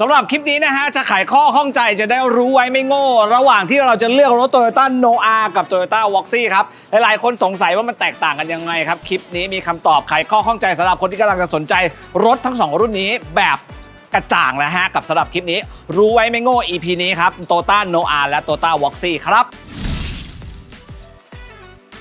สำหรับคลิปนี้นะฮะ จะไขข้อข้องใจจะได้รู้ไว้ไม่โง่ ระหว่างที่เราจะเลือกรถ Toyota n o a กับ Toyota w a x i ครับ หลายๆ คนสงสัยว่ามันแตกต่างกันยังไงครับ คลิปนี้มีคำตอบไขข้อข้องใจสำหรับคนที่กำลังจะสนใจรถทั้งสองรุ่นนี้แบบกระจ่างแล้วฮะ กับสำหรับคลิปนี้ รู้ไว้ไม่โง่ EP นี้ครับ Toyota n o a และ Toyota w a x i ครับ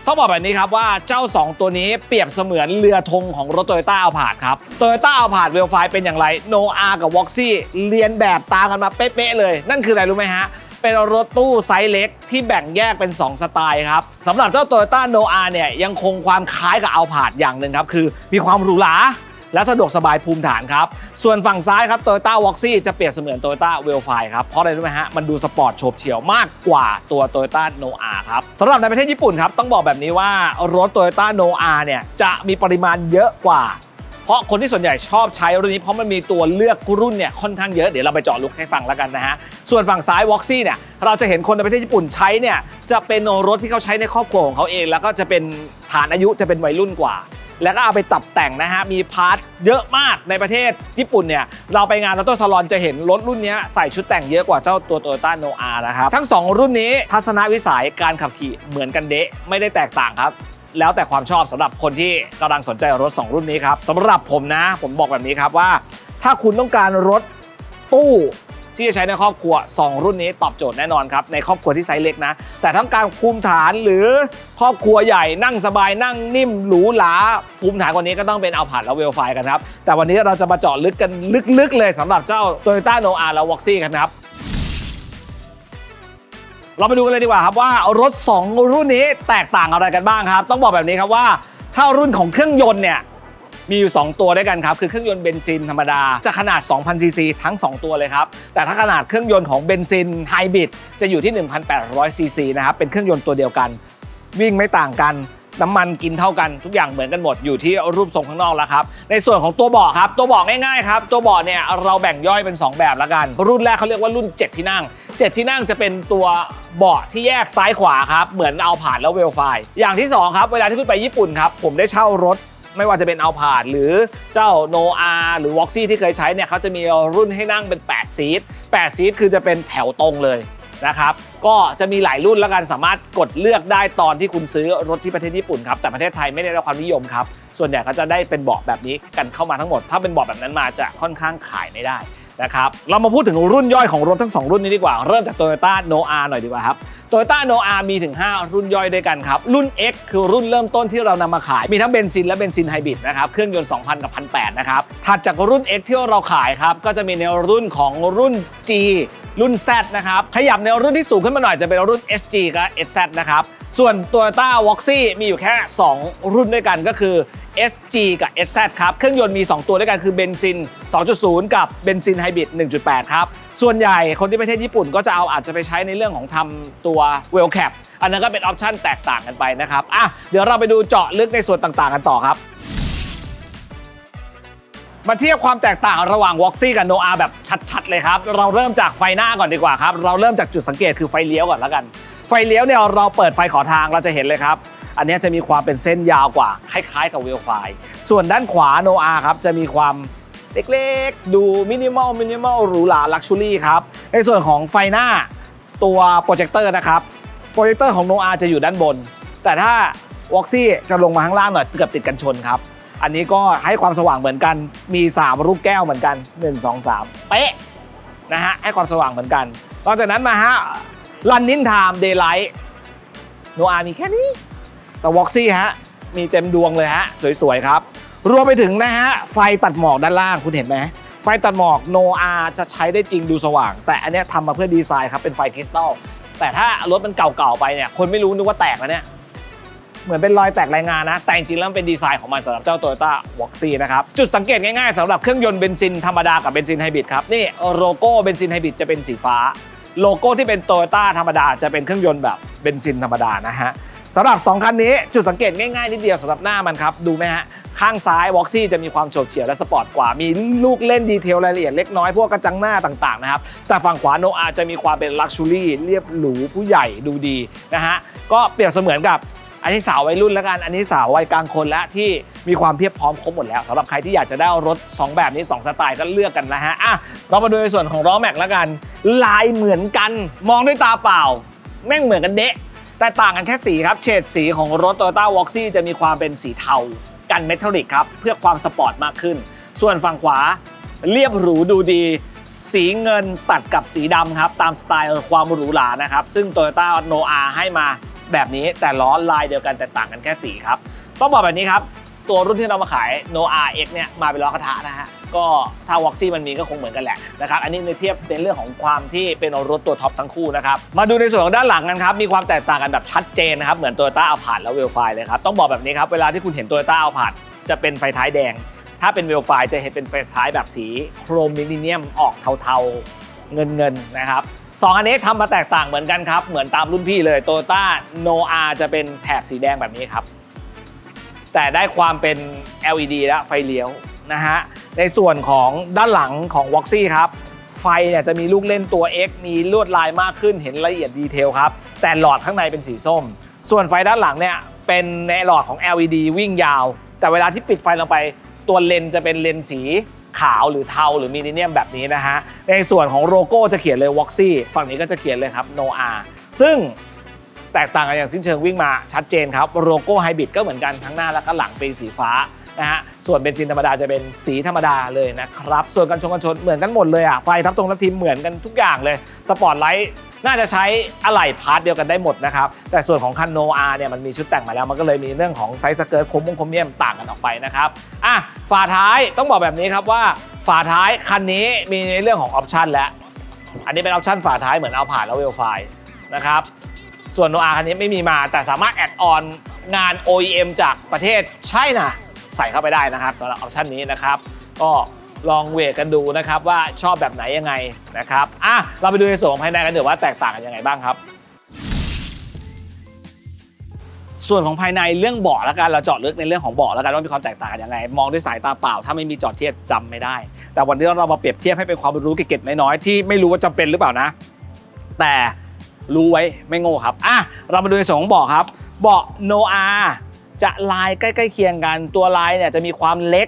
ต้องบอกแบบนี้ครับว่าเจ้า 2 ตัวนี้เปรียบเสมือนเรือธงของรถโตโยต้าอัลพาดครับโตโยต้าอัลพาดเวลไฟเป็นอย่างไรโนอากับวอกซี่เรียนแบบตามกันมาเป๊ะๆเลย นั่นคืออะไรรู้ไหมฮะเป็นรถตู้ไซส์เล็กที่แบ่งแยกเป็น 2 สไตล์ครับสำหรับเจ้า Toyota Noah เนี่ยยังคงความคล้ายกับ a l p a r d อย่างหนึ่งครับ คือมีความหรูหรา และสะดวกสบายภูมิฐานครับ ส่วนฝั่งซ้ายครับ Toyota v o x y จะเปรียบเสมือน Toyota w e l f i ครับเพราะอะไรรู้ไหมฮะมันดูสปอร์ตโฉบเฉี่ยวมากกว่าตัว Toyota Noah ครับสำหรับในประเทศญี่ปุ่นครับต้องบอกแบบนี้ว่ารถ Toyota Noah เนี่ยจะมีปริมาณเยอะกว่าเพราะคนที่ส่วนใหญ่ชอบใช้รุ่นนี้เพราะมันมีตัวเลือกรุ่นเนี่ยค่อนข้างเยอะ เดี๋ยวเราไปเจาะลึกให้ฟังแล้วกันนะฮะ ส่วนฝั่งซ้าย v o x y เนี่ยเราจะเห็นคนในประเทศญี่ปุ่นใช้เนี่ยจะเป็นรถที่เขาใช้ในครอบครัวของเขาเอง แล้วก็จะเป็นฐานอายุจะเป็นวัยรุ่นกว่า แล้วก็เอาไปตัดแต่งนะฮะ มีพาร์ทเยอะมากในประเทศญี่ปุ่นเนี่ย เราไปงานออโต้ซาลอนจะเห็นรถรุ่นนี้ใส่ชุดแต่งเยอะกว่าเจ้าตัว Toyota Noah นะครับ ทั้ง 2 รุ่นนี้ทัศนวิสัยการขับขี่เหมือนกันเดะไม่ได้แตกต่างครับแล้วแต่ความชอบสำหรับคนที่กำลังสนใจรถ 2 รุ่นนี้ครับสำหรับผมนะ ผมบอกแบบนี้ครับว่า ถ้าคุณต้องการรถตู้ ที่จะใช้ในครอบครัว 2 รุ่นนี้ตอบโจทย์แน่นอนครับในครอบครัวที่ไซส์เล็กนะ แต่ทั้งการภูมิฐานหรือครอบครัวใหญ่นั่งสบายนั่งนิ่มหรูหราภูมิฐานกว่านี้ก็ต้องเป็นเอาผ่านและเวลไฟกันครับ แต่วันนี้เราจะมาเจาะลึกกันลึกๆเลยสำหรับเจ้า Toyota Noah และ v o x y กันครับเราไปดูกันเลยดีกว่าครับว่ารถ 2 รุ่นนี้แตกต่างอะไรกันบ้างครับ ต้องบอกแบบนี้ครับว่าถ้ารุ่นของเครื่องยนต์เนี่ย มีอยู่ 2 ตัวด้วยกันครับ คือเครื่องยนต์เบนซินธรรมดา จะขนาด 2,000 ซีซีทั้ง 2 ตัวเลยครับ แต่ถ้าขนาดเครื่องยนต์ของเบนซินไฮบริดจะอยู่ที่ 1,800 ซีซีนะครับ เป็นเครื่องยนต์ตัวเดียวกัน วิ่งไม่ต่างกันน้ำมันกินเท่ากันทุกอย่างเหมือนกันหมดอยู่ที่รูปทรงข้างนอกแล้วครับ ในส่วนของตัวเบาะครับ ตัวเบาะง่ายๆครับ ตัวเบาะเนี่ยเราแบ่งย่อยเป็น 2 แบบล้วกัน รุ่นแรกเขาเรียกว่ารุ่น 7 ที่นั่ง 7 ที่นั่งจะเป็นตัวเบาะที่แยกซ้ายขวาครับ เหมือนเอาผ่านแล้วเวลไฟอย่างที่สองครับ เวลาที่คุณไปญี่ปุ่นครับ ผมได้เช่ารถ ไม่ว่าจะเป็นเอาผาดหรือเจ้าโนอาหรือวอกซี่ที่เคยใช้เนี่ยเขาจะมีรุ่นให้นั่งเป็น 8 ซีท8ซีทคือจะเป็นแถวตรงเลยนะครับ ก็จะมีหลายรุ่นแล้วกันสามารถกดเลือกได้ตอนที่คุณซื้อรถที่ประเทศญี่ปุ่นครับแต่ประเทศไทยไม่ได้รับความนิยมครับ ส่วนใหญ่เขาจะได้เป็นเบาะแบบนี้กันเข้ามาทั้งหมด ถ้าเป็นเบาะแบบนั้นมาจะค่อนข้างขายไม่ได้ นะครับเรามาพูดถึงรุ่นย่อยของรถทั้ง 2 รุ่นนี้ดีกว่า เริ่มจาก Toyota Noah หน่อยดีกว่าครับ Toyota Noah มีถึง 5 รุ่นย่อยด้วยกันครับ รุ่น X คือรุ่นเริ่มต้นที่เรานำมาขาย มีทั้งเบนซินและเบนซินไฮบริดนะครับเครื่องยนต์ 2,000 กับ 1,800 นะครับ ถัดจากรุ่น X ที่เราขายครับ ก็จะมีในรุ่นของรุ่น G รุ่น Z นะครับขยับในรุ่นที่สูงขึ้นมาหน่อยจะเป็นรุ่น SG กับ SZ นะครับส่วน Toyota v o x y มีอยู่แค่ 2 รุ่นด้วยกันก็คือ SG กับ SZ ครับ เครื่องยนต์มี 2 ตัวด้วยกันคือเบนซิน 2.0 กับเบนซินไฮบริด 1.8 ครับ ส่วนใหญ่คนที่ประเทศญี่ปุ่นก็จะเอาอาจจะไปใช้ในเรื่องของทำตัว w e l Cap อันนั้นก็เป็นออปชั่นแตกต่างกันไปนะครับอะเดี๋ยวเราไปดูเจาะลึกในส่วนต่างๆ กันต่อครับมาเทียบความแตกต่างระหว่าง v o x y กับ Noah แบบชัดๆ เลยครับ เราเริ่มจากไฟหน้าก่อนดีกว่าครับ เราเริ่มจากจุดสังเกตคือไฟเลี้ยวก่อนแล้วกัน ไฟเลี้ยวเนี่ยเราเปิดไฟขอทางเราจะเห็นเลยครับ อันนี้จะมีความเป็นเส้นยาวกว่า คล้ายๆ กับเวลไฟส่วนด้านขวา Noah ครับจะมีความเล็กๆ ดูมินิมอลมินิมอลหรูหราลักชูรี่ครับ ในส่วนของไฟหน้าตัวโปรเจคเตอร์นะครับโปรเจคเตอร์ของ Noah จะอยู่ด้านบน แต่ถ้า v o x y จะลงมาข้างล่างหน่อยเกือบติดกันชนครับ อันนี้ก็ให้ความสว่างเหมือนกันมี 3 รูปแก้วเหมือนกัน 1 2 3 เป๊ะนะฮะให้ความสว่างเหมือนกันนอกจากนั้นมาฮะรันนินไทม์เดย์ไลท์โนอามีแค่นี้ แต่วอกซี่ฮะมีเต็มดวงเลยฮะสวยๆครับ รวมไปถึงนะฮะไฟตัดหมอกด้านล่างคุณเห็นไหมไฟตัดหมอกโนอาจะใช้ได้จริงดูสว่าง แต่อันนี้ทำมาเพื่อดีไซน์ครับเป็นไฟคริสตัลแต่ถ้ารถมันเก่าๆไปเนี่ยคนไม่รู้นึกว่าแตกแล้วเนี่ยเหมือนเป็นรอยแตกรายงานนะ แต่จริงๆแล้วเป็นดีไซน์ของมันสำหรับเจ้า Toyota w o x y นะครับ จุดสังเกตง่ายๆสำหรับเครื่องยนต์เบนซินธรรมดากับเบนซินไฮบริดครับ นี่โลโก้เบนซินไฮบริดจะเป็นสีฟ้า โลโก้ที่เป็น Toyota ธรรมดาจะเป็นเครื่องยนต์แบบเบนซินธรรมดานะฮะ สำหรับ 2 คันนี้จุดสังเกตง่ายๆนิดเดียวสำหรับหน้ามันครับ ดูไหมฮะ ข้างซ้าย w o x y จะมีความโฉบเฉี่ยวและสปอร์ตกว่า มีลูกเล่นดีเทลรายละเอียดเล็กน้อยพวกกระจังหน้าต่างๆนะครับ แต่ฝั่งขวาโนอาจะมีความเป็นลักชูรี่เรียบหรูผู้ใหญ่ดูดีนะฮะ ก็เปรียบเสมือนกับอันนี้สาววัยรุ่นแล้วกัน อันนี้สาววัยกลางคนแล้วที่มีความเพียบพร้อมครบหมดแล้วสำหรับใครที่อยากจะได้รถ 2 แบบนี้ 2 สไตล์ก็เลือกกันนะฮะอะเรามาดูในส่วนของล้อแม็กแล้วกัน ลายเหมือนกัน มองด้วยตาเปล่า แม่งเหมือนกันเดะ แต่ต่างกันแค่สีครับเฉดสีของรถ Toyota w a l k s จะมีความเป็นสีเทากันเมทัลลิกครับเพื่อความสปอร์ตมากขึ้น ส่วนฝั่งขวาเรียบหรูดูดี สีเงินตัดกับสีดำครับตามสไตล์ความหรูหรานะครับ ซึ่ง Toyota n o a ให้มาแบบนี้แต่ล้อลายเดียวกันแต่ต่างกันแค่สีครับ ต้องบอกแบบนี้ครับ ตัวรุ่นที่เรามาขาย n o a X เนี่ยมาเป็นล้อกระทะนะฮะก็ถ้า w a x y มันมีก็คงเหมือนกันแหละนะครับอันนี้ในเทียบในเรื่องของความที่เป็นรถตัวท็อปทั้งคู่นะครับมาดูในส่วนของด้านหลังกันครับมีความแตกต่างกันแบบชัดเจนนะครับเหมือน Toyota Alphard และ w e l f i เลยครับต้องบอกแบบนี้ครับเวลาที่คุณเห็น Toyota Alphard จะเป็นไฟท้ายแดง ถ้าเป็น w e l f i จะเห็นเป็นไฟท้ายแบบสีโครมินิเนียมออกเทาๆเงินเงินๆนะครับสองอันนี้ทำมาแตกต่างเหมือนกันครับ เหมือนตามรุ่นพี่เลย Toyota Noah จะเป็นแถบสีแดงแบบนี้ครับ แต่ได้ความเป็น LED และไฟเลี้ยวนะฮะ ในส่วนของด้านหลังของ v o x y ครับ ไฟเนี่ยจะมีลูกเล่นตัว X มีลวดลายมากขึ้นเห็นละเอียดดีเทลครับ แต่หลอดข้างในเป็นสีส้ม ส่วนไฟด้านหลังเนี่ยเป็นในหลอดของ LED วิ่งยาว แต่เวลาที่ปิดไฟลงไปตัวเลนจะเป็นเลนสีขาวหรือเทาหรือมินิเนียมแบบนี้นะฮะ ในส่วนของโลโก้จะเขียนเลย v o x y ฝั่งนี้ก็จะเขียนเลยครับ Noah ซึ่งแตกต่างกันอย่างสิ้นเชิงวิ่งมาชัดเจนครับโลโก้ไฮบริดก็เหมือนกันทั้งหน้าและก็หลังเป็นสีฟ้า นะฮะส่วนเบนซินธรรมดาจะเป็นสีธรรมดาเลยนะครับ ส่วนกันชนกันชนเหมือนกันหมดเลยอะไฟทับตรงทับทิมเหมือนกันทุกอย่างเลยสปอร์ตไลท์น่าจะใช้อะไหล่พาร์ทเดียวกันได้หมดนะครับ แต่ส่วนของคันโนอาเนี่ยมันมีชุดแต่งมาแล้ว มันก็เลยมีเรื่องของไซส์สเกิร์ตคมมงคมเมียมต่างกันออกไปนะครับ อะฝาท้ายต้องบอกแบบนี้ครับว่า ฝาท้ายคันนี้มีในเรื่องของออปชันแล้ว อันนี้เป็นออปชันฝาท้ายเหมือนเอาผ่านแล้วเวลไฟนะครับ ส่วนโนอาคันนี้ไม่มีมาแต่สามารถแอดออนงาน OEM จากประเทศไชน่า ใส่เข้าไปได้นะครับสำหรับออปชันนี้นะครับก็ลองเวทกันดูนะครับว่าชอบแบบไหนยังไงนะครับอะเราไปดูในส่วนของภายในกันเดี๋ยวว่าแตกต่างกันยังไงบ้างครับส่วนของภายในเรื่องเบาะแล้วกันเราเจาะลึกในเรื่องของเบาะแล้วกันว่ามีความแตกต่างกันยังไง มองด้วยสายตาเปล่า ถ้าไม่มีจอดเทียบจำไม่ได้ แต่วันนี้เรามาเปรียบเทียบให้เป็นความรู้เก็ตๆน้อยๆที่ไม่รู้ว่าจำเป็นหรือเปล่านะ แต่รู้ไว้ไม่โง่ครับอะเรามาดูในส่วนของเบาะครับ เบาะโนอา จะลายใกล้ๆเคียงกันตัวลายเนี่ยจะมีความเล็ก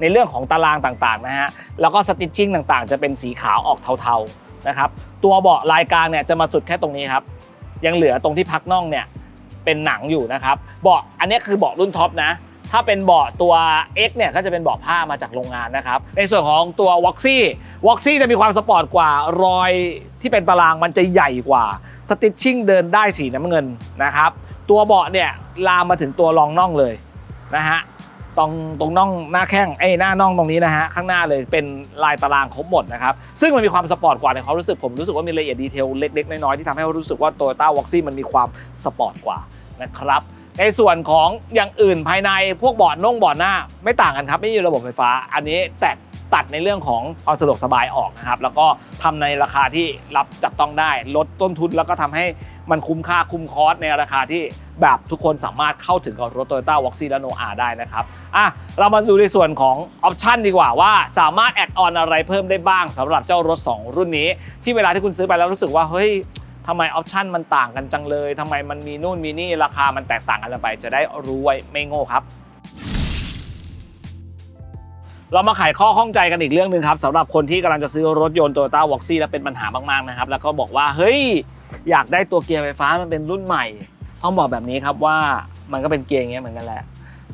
ในเรื่องของตารางต่างๆนะฮะแล้วก็สติชชิ่งต่างๆ จะเป็นสีขาวออกเทาๆนะครับตัวเบาะลายกลางเนี่ยจะมาสุดแค่ตรงนี้ครับ ยังเหลือตรงที่พักน่องเนี่ยเป็นหนังอยู่นะครับเบาะอันนี้คือเบาะรุ่นท็อปนะถ้าเป็นเบาะตัว X เนี่ยก็จะเป็นเบาะผ้ามาจากโรงงานนะครับ ในส่วนของตัว w o x y w o x y จะมีความสปอร์ตกว่ารอยที่เป็นตารางมันจะใหญ่กว่าสติชชิ่งเดินได้สีน้ำเงินนะครับ ตัวเบาะเนี่ยลามมาถึงตัวรองน่องเลยนะฮะตรงตรงน่องหน้าแข้งไอ้ยหน้าน่องตรงนี้นะฮะข้างหน้าเลยเป็นลายตารางครบหมดนะครับซึ่งมันมีความสปอร์ตกว่าในความรู้สึกผมรู้สึกว่ามีรายละเอียดดีเทลเล็กๆน้อยๆที่ทำให้รู้สึกว่า Toyota w o x y มันมีความสปอร์ตกว่านะครับในส่วนของอย่างอื่นภายในพวกเบาะน่องเบาะหน้า ไม่ต่างกันครับ ไม่มีระบบไฟฟ้า อันนี้แตกตัดในเรื่องของความสะดวกสบายออกนะครับ แล้วก็ทำในราคาที่รับจับต้องได้ ลดต้นทุนแล้วก็ทำให้ มันคุ้มค่าคุ้มคอสในราคาที่แบบทุกคนสามารถเข้าถึงกับรถ Toyota w o x y และ Noah ได้นะครับอะเรามาดูในส่วนของออปชันดีกว่าว่าสามารถแอดออนอะไรเพิ่มได้บ้างสำหรับเจ้ารถ 2 รุ่นนี้ ที่เวลาที่คุณซื้อไปแล้วรู้สึกว่าเฮ้ยทำไมออปชันมันต่างกันจังเลยทำไมมันมีนู่นมีนี่ราคามันแตกต่างกันไป จะได้รู้ไว้ไม่โง่ครับเรามาไขข้อข้องใจกันอีกเรื่องหนึ่งครับสำหรับคนที่กำลังจะซื้อรถยนต์ Toyota w o x y แล้วเป็นปัญหามากๆนะครับ แล้วก็บอกว่าเฮ้ย อยากได้ตัวเกียร์ไฟฟ้ามันเป็นรุ่นใหม่ ต้องบอกแบบนี้ครับว่ามันก็เป็นเกียร์อย่างเงี้ยเหมือนกันแหละ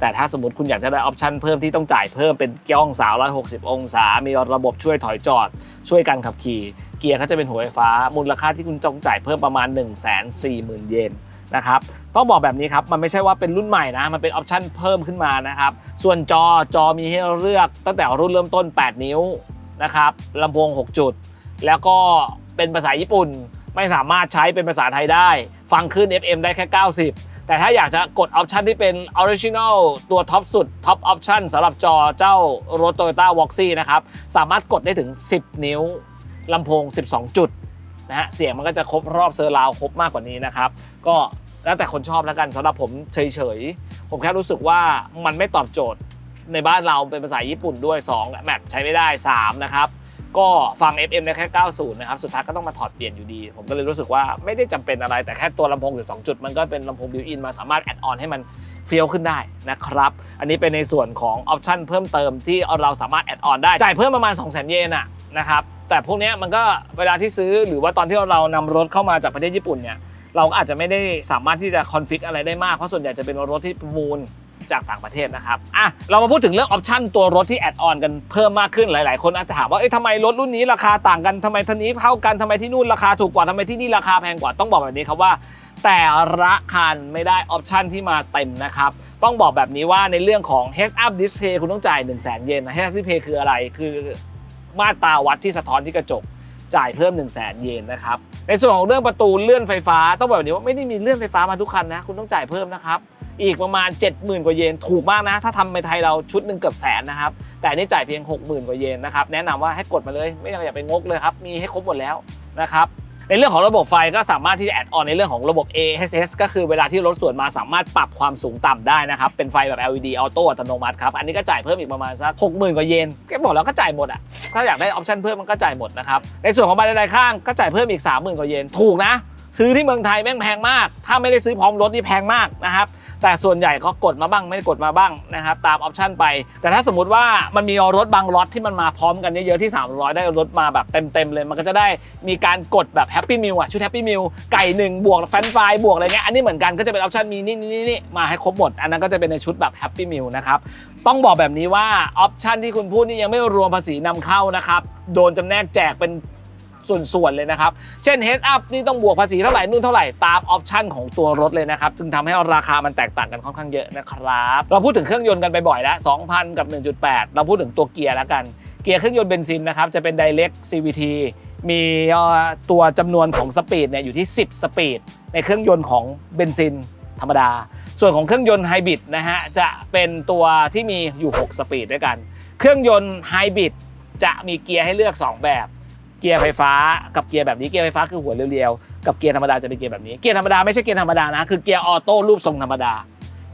แต่ถ้าสมมติคุณอยากจะได้ออปชันเพิ่มที่ต้องจ่ายเพิ่มเป็นเกียร์องศา160 องศา มีระบบช่วยถอยจอด ช่วยการขับขี่ เกียร์เขาจะเป็นหัวไฟฟ้า มูลค่าที่คุณต้องจ่ายเพิ่มประมาณ 1 4 0 0 0 0 เยนนะครับต้องบอกแบบนี้ครับ มันไม่ใช่ว่าเป็นรุ่นใหม่นะ มันเป็นออปชันเพิ่มขึ้นมานะครับ ส่วนจอจอมีให้เราเลือกตั้งแต่รุ่นเริ่มต้น 8 นิ้วนะครับลำโพง 6 จุด แล้วก็เป็นภาษาญี่ปุ่น ไม่สามารถใช้เป็นภาษาไทยได้ ฟังขึ้น FM ได้แค่ 90 แต่ถ้าอยากจะกดออปชันที่เป็นออริจิน l ลตัวท็อปสุดท็อปออปชันสำหรับจอเจ้ารถ Toyota w o x y นะครับ สามารถกดได้ถึง 10 นิ้วลำโพง 12 จุดนะฮะเสียงมันก็จะครบรอบเซอร์ราวครบมากกว่านี้นะครับ ก็แล้วแต่คนชอบแล้วกันสำหรับผมเฉยๆ ผมแค่รู้สึกว่ามันไม่ตอบโจทย์ในบ้านเราเป็นภาษาญี่ปุ่นด้วย 2 แมปใช้ไม่ได้ 3 นะครับ ก็ฟัง FM ได้แค่ 90 นะครับ สุดท้ายก็ต้องมาถอดเปลี่ยนอยู่ดี ผมก็เลยรู้สึกว่าไม่ได้จำเป็นอะไร แต่แค่ตัวลำโพงอยู่ 2 จุด มันก็เป็นลำโพงบิวอินมาสามารถแอดออนให้มันเฟี้ยวขึ้นได้นะครับ อันนี้เป็นในส่วนของออปชันเพิ่มเติมที่เราสามารถแอดออนได้ จ่ายเพิ่มประมาณ 2 0 0 0 0 0 เยนอะนะครับแต่พวกนี้มันก็เวลาที่ซื้อหรือว่าตอนที่เรานำรถเข้ามาจากประเทศญี่ปุ่นเนี่ยเราก็อาจจะไม่ได้สามารถที่จะคอนฟิกอะไรได้มาก เพราะส่วนใหญ่จะเป็นรถที่ประมูล จากต่างประเทศนะครับอะเรามาพูดถึงเรื่องออปชันตัวรถที่แอดออนกันเพิ่มมากขึ้นหลาย ๆ คนอาจจะถามว่าเอ้ยทำไมรถรุ่นนี้ราคาต่างกันทำไมท่านี้เท่ากันทำไมที่นู่นราคาถูกกว่าทำไมที่นี่ราคาแพงกว่าต้องบอกแบบนี้ครับว่า แต่ละคันไม่ได้ออปชันที่มาเต็มนะครับต้องบอกแบบนี้ว่าในเรื่องของ heads up display คุณต้องจ่าย 1 0 0 0 0แสนเยนนะ heads up display คืออะไร คือมาตราวัดที่สะท้อนที่กระจกจ่ายเพิ่ม 1 0 0 0 0แสนเยนนะครับ ในส่วนของเรื่องประตูเลื่อนไฟฟ้า ต้องบอกแบบนี้ว่าไม่ได้มีเลื่อนไฟฟ้ามาทุกคันนะ คุณต้องจ่ายเพิ่มนะครับ อีกประมาณ 70,000 กว่าเยน ถูกมากนะ ถ้าทำในไทยเราชุดหนึ่งเกือบแสนนะครับ แต่นี่จ่ายเพียง 60,000 กว่าเยนนะครับ แนะนำว่าให้กดมาเลย ไม่อยากอย่าไปงกเลยครับ มีให้ครบหมดแล้วนะครับในเรื่องของระบบไฟก็สามารถที่จะแอดออนในเรื่องของระบบ ASS ก็คือเวลาที่รถสวนมาสามารถปรับความสูงต่ำได้นะครับ เป็นไฟแบบ LED ออโต้อัตโนมัติครับ อันนี้ก็จ่ายเพิ่มอีกประมาณสัก60,000กว่าเยนแกบอกแล้วก็จ่ายหมดอะ ถ้าอยากได้ออปชันเพิ่มมันก็จ่ายหมดนะครับ ในส่วนของบันไดข้างก็จ่ายเพิ่มอีก 30,000 กว่าเยน ถูกนะ ซื้อที่เมืองไทยแม่งแพงมาก ถ้าไม่ได้ซื้อพร้อมรถนี่แพงมากนะครับ แต่ส่วนใหญ่ก็กดมาบ้างไม่ได้กดมาบ้างนะครับตามออปชันไป แต่ถ้าสมมติว่ามันมีรถบางล็อตที่มันมาพร้อมกันเยอะๆที่ 300 ได้รถมาแบบเต็มๆเลย มันก็จะได้มีการกดแบบแฮปปี้มิลอะชุดแฮปปี้มิลไก่หนึ่งบวกแฟรนฟรายบวกอะไรเงี้ยอันนี้เหมือนกันก็จะเป็นออปชันมีนี่นี่นี่มาให้ครบหมด อันนั้นก็จะเป็นในชุดแบบแฮปปี้มิลนะครับต้องบอกแบบนี้ว่าออปชันที่คุณพูดนี่ยังไม่รวมภาษีนำเข้านะครับโดนจำแนกแจกเป็น ส่วนๆเลยนะครับ เช่น Heads Up นี่ต้องบวกภาษีเท่าไหร่นู่นเท่าไหร่ตามออปชันของตัวรถเลยนะครับจึงทำให้ราคามันแตกต่างกันค่อนข้างเยอะนะครับ เราพูดถึงเครื่องยนต์กันไปบ่อยแล้ว2,000 กับ 1.8 เราพูดถึงตัวเกียร์แล้วกัน เกียร์เครื่องยนต์เบนซินนะครับจะเป็น Direct CVT มีตัวจำนวนของสปีดเนี่ยอยู่ที่ 10 สปีด ในเครื่องยนต์ของเบนซินธรรมดา ส่วนของเครื่องยนต์ไฮบริดนะฮะจะเป็นตัวที่มีอยู่ 6 สปีดด้วยกัน เครื่องยนต์ไฮบริดจะมีเกียร์ให้เลือก 2 แบบ เกียร์ไฟฟ้ากับเกียร์แบบนี้เกียร์ไฟฟ้าคือหัวเรียวๆกับเกียร์ธรรมดาจะเป็นเกียร์แบบนี้เกียร์ธรรมดาไม่ใช่เกียร์ธรรมดานะคือเกียร์ออโต้รูปทรงธรรมดา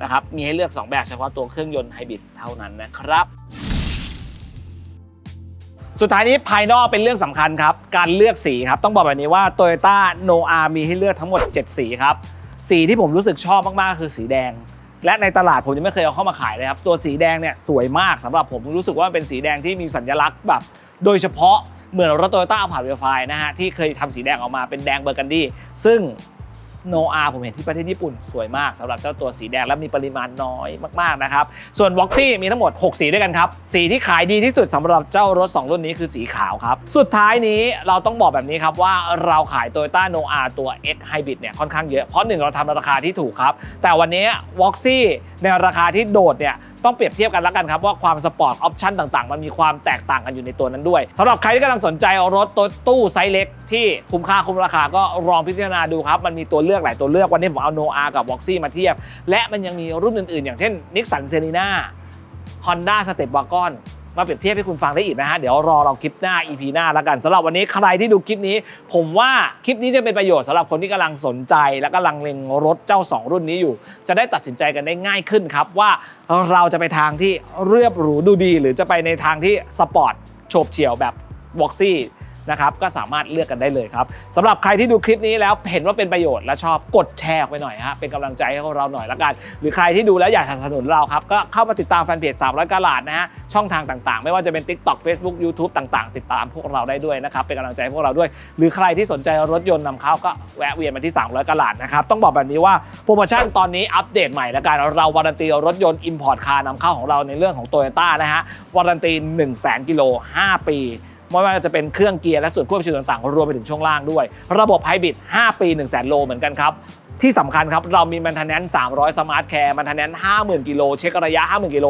นะครับมีให้เลือก 2 แบบเฉพาะตัวเครื่องยนต์ไฮบริดเท่านั้นนะครับ สุดท้ายนี้ภายนอกเป็นเรื่องสำคัญครับ การเลือกสีครับต้องบอกแบบนี้ว่า Toyota Noah มีให้เลือกทั้งหมด 7 สีครับ สีที่ผมรู้สึกชอบมากๆคือสีแดง และในตลาดผมยังไม่เคยเอาเข้ามาขายเลยครับ ตัวสีแดงเนี่ยสวยมากสำหรับผมรู้สึกว่าเป็นสีแดงที่มีสัญลักษณ์แบบ โดยเฉพาะเหมือนรถโตโยต้าผ่านเวลไฟนะฮะที่เคยทำสีแดงออกมาเป็นแดงเบอร์กันดี้ซึ่งโนอาผมเห็นที่ประเทศญี่ปุ่นสวยมากสำหรับเจ้าตัวสีแดงและมีปริมาณน้อยมากๆนะครับ ส่วน v o x ซี่มีทั้งหมด 6 สีด้วยกันครับ สีที่ขายดีที่สุดสำหรับเจ้ารถ 2 รุ่นนี้คือสีขาวครับ สุดท้ายนี้เราต้องบอกแบบนี้ครับว่าเราขาย Toyota n o a ตัว X Hybrid เนี่ยค่อนข้างเยอะ เพราะหนึ่งเราทำราคาที่ถูกครับ แต่วันนี้ v o x ซี่ในราคาที่โดดเนี่ย ต้องเปรียบเทียบกันแล้วกันครับว่าความสปอร์ตออปชั่นต่างๆ มันมีความแตกต่างกันอยู่ในตัวนั้นด้วยสำหรับใครที่กำลังสนใจรถตู้ไซส์เล็ก ที่คุ้มค่าคุ้มราคาก็ลองพิจารณาดูครับมันมีตัวเลือกหลายตัวเลือกวันนี้ผมเอาโนอากับวอกซี่มาเทียบ และมันยังมีรุ่นอื่นๆ อย่างเช่น Nissan s e r e n a Honda Step Wagon มาเปรียบเทียบให้คุณฟังได้อีกนะฮะ เดี๋ยวรอเราคลิปหน้า EP หน้าแล้วกันสำหรับวันนี้ใครที่ดูคลิปนี้ ผมว่าคลิปนี้จะเป็นประโยชน์สำหรับคนที่กำลังสนใจ และกำลังเล็งรถเจ้า 2 รุ่นนี้อยู่ จะได้ตัดสินใจกันได้ง่ายขึ้นครับว่าเราจะไปทางที่เรียบหรูดูดี หรือจะไปในทางที่สปอร์ตโฉบเฉี่ยวแบบบ็อกซี่ นะครับก็สามารถเลือกกันได้เลยครับสำหรับใครที่ดูคลิปนี้แล้วเห็นว่าเป็นประโยชน์และชอบกดแชร์ออกไปหน่อยฮะเป็นกำลังใจให้พวกเราหน่อยละกัน หรือใครที่ดูแล้วอยากสนับสนุนเราครับก็เข้ามาติดตามแฟนเพจ300กาลาดนะฮะช่องทางต่างๆ ไม่ว่าจะเป็น TikTok Facebook YouTube ต่างๆ ติดตามพวกเราได้ด้วยนะครับเป็นกำลังใจพวกเราด้วย หรือใครที่สนใจรถยนต์นำเข้าก็แวะเวียนมาที่ 300กาลาดนะครับต้องบอกแบบนี้ว่าโปรโมชั่นตอนนี้อัปเดตใหม่ล้วกันเราวารันตีรถยนต์ Import Car นำเข้าของเราในเรื่องของ Toyota นะฮะวารันตี1 0 0 0 0 0กิโล5ปี ไม่ว่าจะเป็นเครื่องเกียร์และส่วนควบคุมต่างๆ รวมไปถึงช่วงล่างด้วย ระบบไฮบริด5 ปี 1 0 0 0 0โลเหมือนกันครับที่สำคัญครับ เรามีมันทนแนน300 สมาร์ทแคร์มันทนแนน50,000 กิโล เช็คระยะ 50,000 กิโล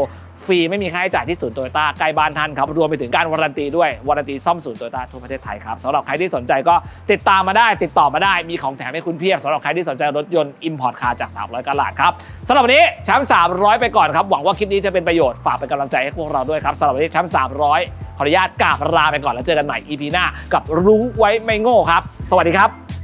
ฟรีไม่มีค่าใช้จ่ายที่ศูนย์โตโยต้าใกล้บ้านท่านครับ รวมไปถึงการวารันตีด้วย วารันตีซ่อมศูนย์โตโยต้าทั่วประเทศไทยครับสำหรับใครที่สนใจก็ติดตามมาได้ ติดต่อมาได้มีของแถมให้คุณเพียบสำหรับใครที่สนใจรถยนต์ Import Car จาก 300กะลาดครับสำหรับวันนี้แชมป์300 ไปก่อนครับหวังว่าคลิปนี้จะเป็นประโยชน์ฝากเป็นกำลังใจให้พวกเราด้วยครับสำหรับวันนี้แชมป์300ขออนุญาตกราบลาไปก่อนแล้วเจอกันใหม่ EP หน้ากับรู้ไว้ไม่โง่ครับ สวัสดีครับ